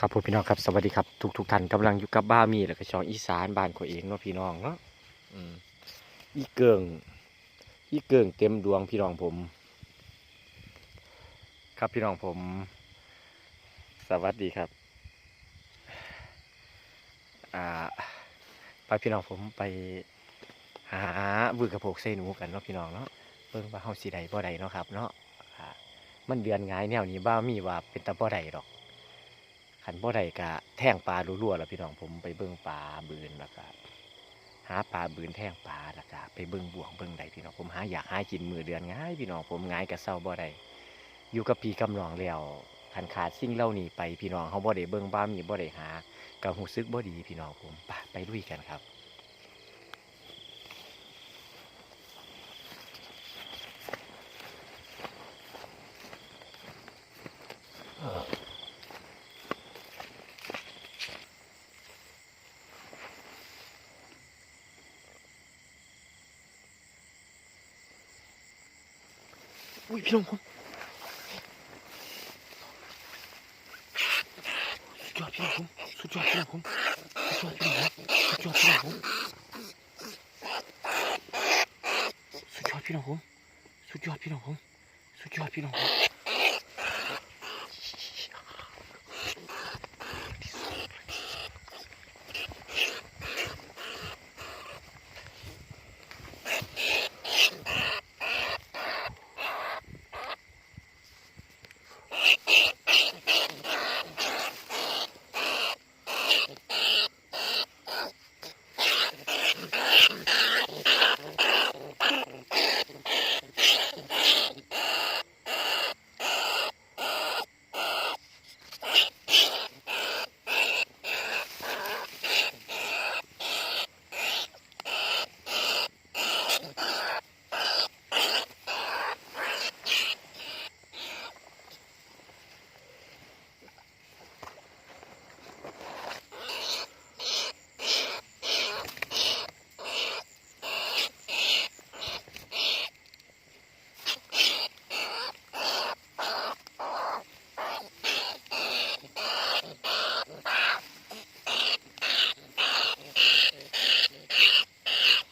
ครับผมพี่น้องครับสวัสดีครับทุกทุกๆท่านกำลังอยู่กับบ้ามีแล้วก็ช่องอีสานบ้านของเองเนาะพี่น้องเนาะอีเกิงอีเกิงเต็มดวงพี่น้องผม ครับพี่น้องผม สวัสดีครับอ่าไปพี่น้องผมไปหาบือกระโปกเส้นหมูกันเนาะพี่น้องเนาะเบิ่งว่าเฮาสิได้บ่ได้เนาะครับ เนาะมันเดือนง่ายแนวนี้บ้ามีว่าเป็นตาบ่ได้ดอก ขันบ่ได้กะแท่งปลารัวๆแล้วพี่น้องผมไปเบิ้งปลาบืนแล้วก็หาปลาบืนแท่งปลาแล้วก็ไปเบิ้งบ่วงเบิ้งใดพี่น้องผมหาอยากหากินมือเดือนง่ายพี่น้องผมง่ายกับเศร้าบ่ได้อยู่กับพี่กำลองแล้วขันขาดสิ่งเล่านี้ไปพี่น้องเขาบ่ได้เบิ้งบ้ามีบ่ได้หาก็รู้สึกบ่ดีพี่น้องผมไปไปลุยกันครับ อุ้ยพี่น้องผมสุดยอดพี่น้องผมสุดยอดพี่น้องผมสุดยอดพี่น้องผมสุดยอดพี่น้องผมสุดยอดพี่น้องผมสุดยอดพี่น้องผมสุดยอดพี่น้องผม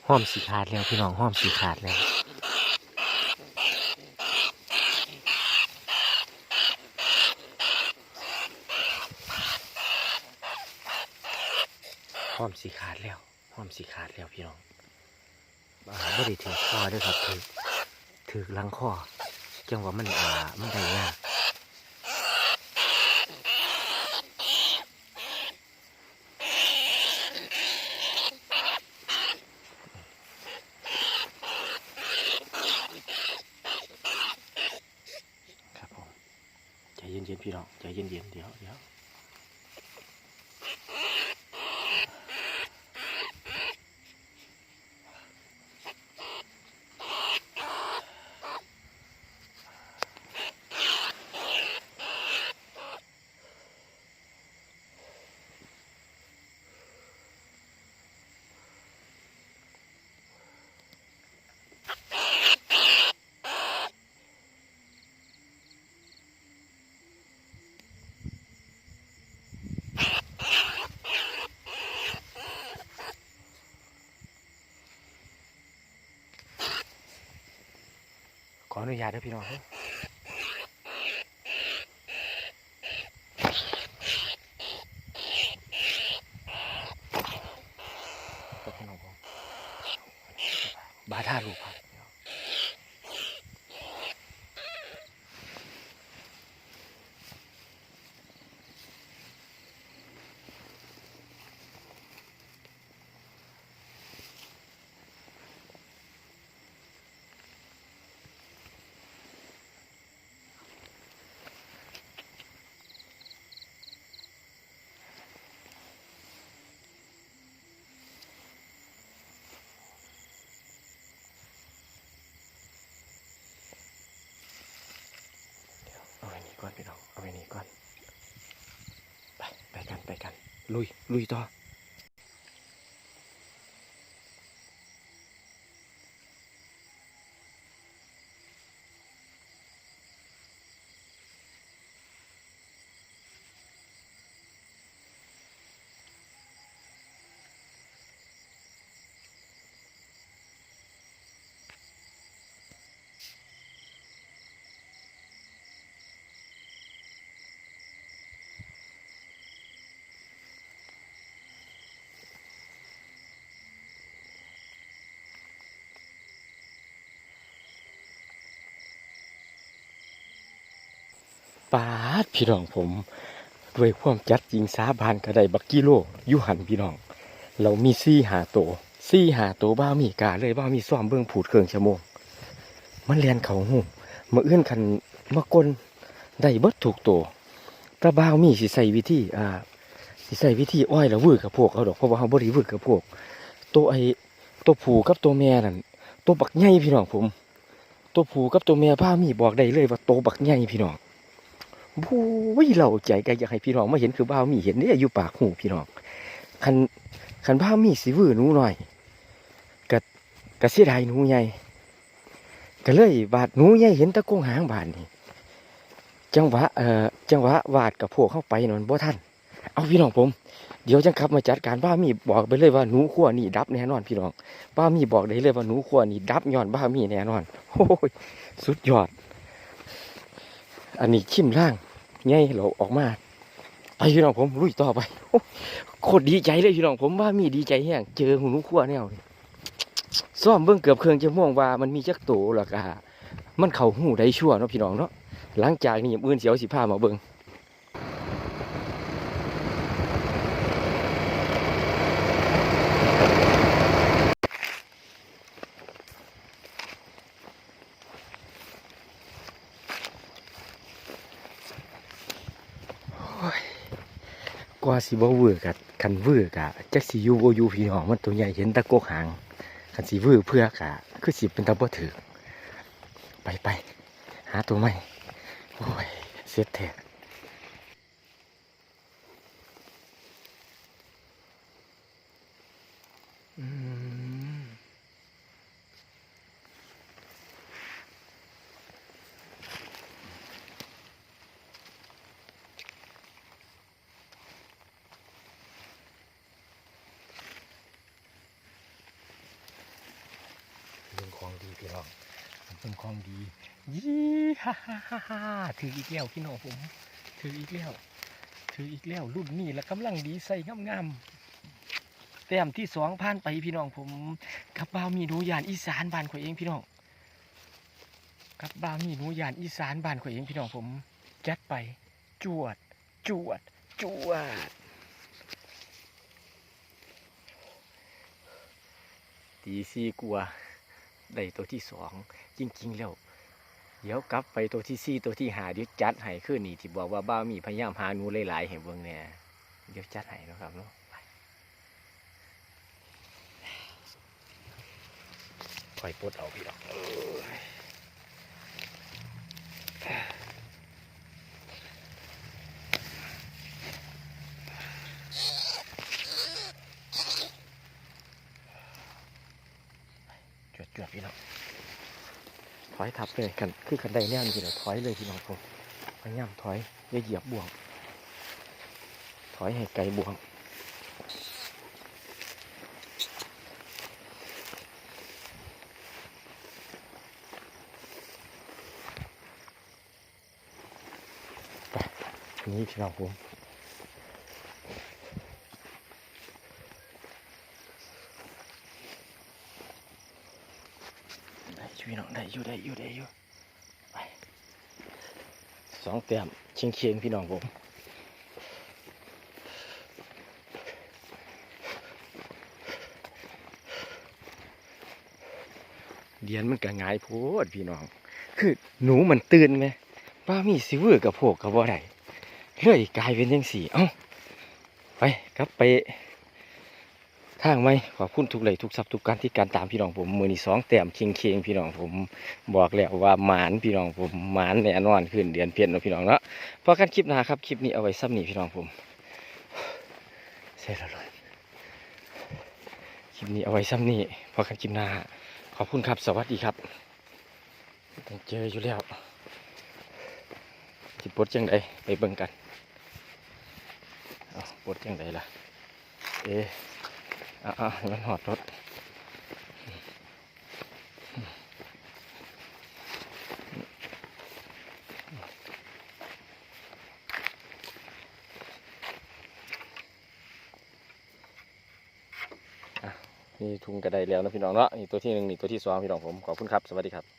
ห้อมสีขาดแล้วพี่น้องห้อมสีขาดแล้วห้อมสีขาดแล้วห้อมสีขาดแล้วพี่น้องอ่าไม่ได้ถือข้อด้วยครับถือถือหลังข้อจังว่ามันอ่ามันได้ยากครับผม ใจเย็นๆพี่น้องใจเย็นๆเดี๋ยวเดี๋ยว ขออนุญาตด้วยพี่น้องครับพี่น้องผมบาท่าลูกครับพี่น้องเดี๋ยวเอาไว้นี่ก่อนพี่น้องเอาไว้นี่ก่อน ไปไปกัน ไปกั ปาดพี่น้องผม ด้วยความจัดจริงสาบานกระไดบักกิโลยู่หันพี่น้อง เรามีซี่หาโตซี่หาโตบ้ามีกาเลยบ้ามีซ้อมเบื้องผูดเครื่องชั่วโมง มันเรียนเขาหูมาเอื้อนคันมากลได้เบิดถูกโตแตะบ้ามีสิใส่วิธีอ่าสิใส่วิธีอ้อยแล้ววื้อกับพวกเอาดอกเพราะว่าเขาบริวื้อกับพวกตัวไอตัวผูกับตัวแม่นั่นตัวบักใหญ่พี่น้องผม ตัวผูกับตัวแม่บ้ามีบอกได้เลยว่าโตบักใหญ่พี่น้อง บู้ยเราใจก็อยากให้พี่น้องมาเห็นคือบ้ามีเห็นเนี่ยอยู่ปากหูพี่น้องคันคันบ้ามีสิวื้อนูหน่อยกะกะเสียดายหนูใหญ่ก็เลยบาดหนูใหญ่เห็นตะกงหางบาดนี่จังหวะเอ่อจังหวะวาดกับพวกเข้าไปนอนบ่ท่านเอาพี่น้องผม เดี๋ยวจังขับมาจัดการบ้ามีบอกไปเลยว่าหนูขั้วนี่ดับแน่นอนพี่น้องบ้ามีบอกได้เลยว่าหนูขั้วนี่ดับย้อนบ้ามีแน่นอนโอ้ยสุดยอด อันนี้ชิมร่างง่ายเราออกมาไปพี่น้องผมลุยต่อไปโคตรดีใจเลยพี่น้องผมว่ามีดีใจแห้งเจอหนูขั้วแนวนี่ซ่อมเบื้องเกือบเครื่องจะม่วงว่ามันมีจักโตแล้วก็มันเข่าหูได้ชั่วเนาะพี่น้องเนาะหลังจากนี้มืออนเสียวสิพามาเบื้อง ว่าสีบ่เวอร์กับคันเวอร์กะจักสิอยู่บ่อยู่พี่น้องมันตัวใหญ่เห็นตะโกหางคันสีวือเพื่อกะคือสิเป็นตะบ่ถือไปไปหาตัวใหม่โอ้ยเสียแท้อืมเป็นของดีพี่น้องมันเป็น ของดียี่ฮ่าฮ่าฮ่าฮ่าถืออีกแล้วพี่น้องผม ถืออีกแล้ว ถืออีกแล้ว รุ่นนี้แล้วกำลังดีใส่งามๆแต้มที่สองผ่านไปพี่น้องผมกับบ่าวมีหนูยานอีสานบ้านข่อยเองพี่น้องกับบ่าวมีหนูยานอีสานบ้านข่อยเองพี่น้องผมจัดไป จวด จวด จวดตีสี่กลัวา ได้ตัวที่สองจริงๆแล้วเดี๋ยวกลับไปตัวที่สี่ตัวที่หาเดี๋ยวจัดให้ขึ้นนี่ที่บอกว่าบ้ามีพยายามหาหนูหลายๆเห้เบิ่งเนี่ยเดี๋ยวจัดให้นะครับเนาะไปคอยปลดเอาพี่ดอกเอ้ยจวดจวดๆพี่น้องถ อยทับเลยกันคือกันได้แน่นี่พี่น้อถอยเลยพี่น้องผมพยายามถอยอย่าเหยียบบ่วง ถอยให้ไกลบ่วงไปนี่พี่น้องผมได้อยู่ พี่น้องได้อยู่ได้อยู่ได้อยู่ไปสองแต้มเชียงเชียงพี่น้องผมเดียนมันก็ง่ายโพดพี่น้อง คือหนูมันตื่นไหมป้ามีสิเวอร์กับพวกกับว่าไรเลยกลายเป็นยังสี่ เอ้าไปกลับไป ทางไหมขอบคุณทุกไหลทุกทรัพย์ทุกการที่การตามพี่น้องผมมือนี่สองแต้มเคียงเคียงพี่น้องผมบอกแล้วว่าหมานพี่น้องผมหมานแน่นอนขึ้นเดือนเพียรเนาะพี่น้องเนาะพอกันคลิปหน้าครับคลิปนี้เอาไว้ซ้ำนี่พี่น้องผมเสร็จแล้วเลยคลิปนี้เอาไว้ซ้ำนี่พอกันคลิปหน้าขอบคุณครับสวัสดีครับต้องเจออยู่แล้วสิปลดจังไดไปเบิ่งกันปลดจังไดล่ะเอะ อะอะให้มันหอดรถอะนี่ทุงกระไดแล้วนะพี่น้องเนาะนี่ตัวที่หนึ่งนี่ตัวที่สองพี่น้องผม ขอบคุณครับ สวัสดีครับ